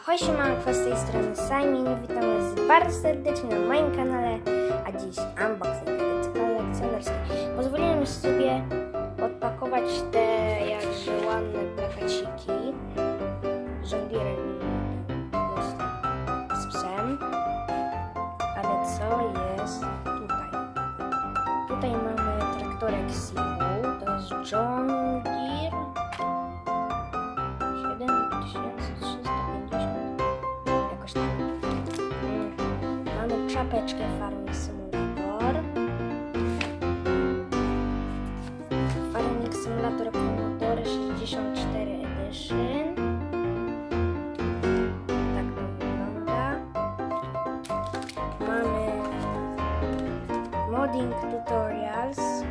Hoj, siemanko, z tej strony Simon, witam Was bardzo serdecznie na moim kanale, a dziś unboxing edycji kolekcjonerskiej. Pozwoliłem sobie odpakować te jakże ładne plakaciki. Żonglirem jest z psem, ale co jest tutaj? Tutaj mamy traktorek Simu, czapeczkę Farming Simulator. Farming Simulator Commodore 64 Edition. Tak to wygląda. Mamy Modding Tutorials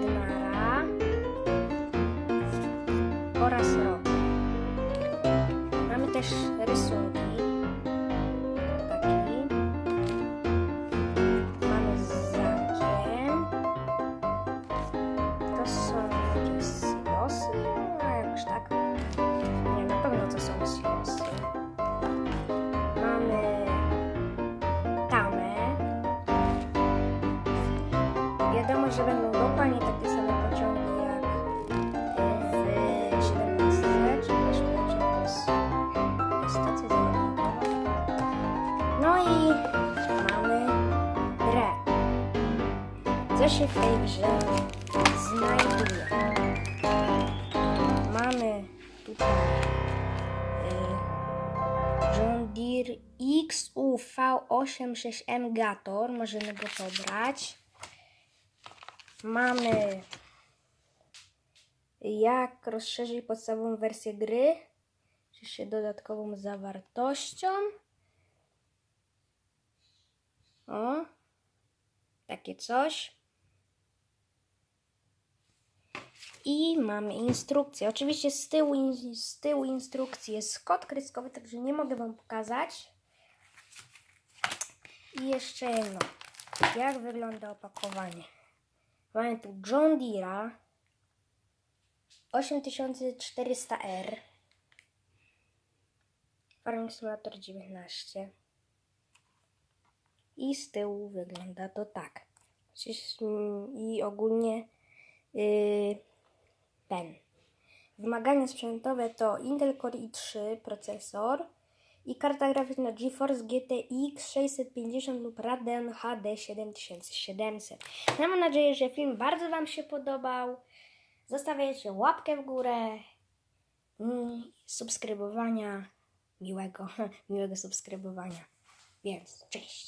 Bednara. Oraz Rok. Mamy też rysunki. Taki. Mamy z zamkiem. To są jakieś silosy, a jakoś tak. Nie, na pewno to są silosy. Mamy tamę. Wiadomo, że No i mamy grę. Co się w tej grze znajduje? Mamy tutaj y, John Deere XUV86M Gator. Możemy go pobrać. Mamy jak rozszerzyć podstawową wersję gry, czy się dodatkową zawartością. O, takie coś. I mamy instrukcję. Oczywiście z tyłu, z tyłu instrukcji jest kod kreskowy, także nie mogę Wam pokazać. I jeszcze jedno. Jak wygląda opakowanie? Mamy tu John Deere'a 8400R Farming Simulator 19 i z tyłu wygląda to tak. Mm, I ogólnie yy, ten. Wymagania sprzętowe to Intel Core i3 procesor i karta graficzna GeForce GTX 650 lub Radeon HD 7700. Mam nadzieję, że film bardzo Wam się podobał. Zostawiajcie łapkę w górę, subskrybowania, miłego, miłego subskrybowania. Więc cześć!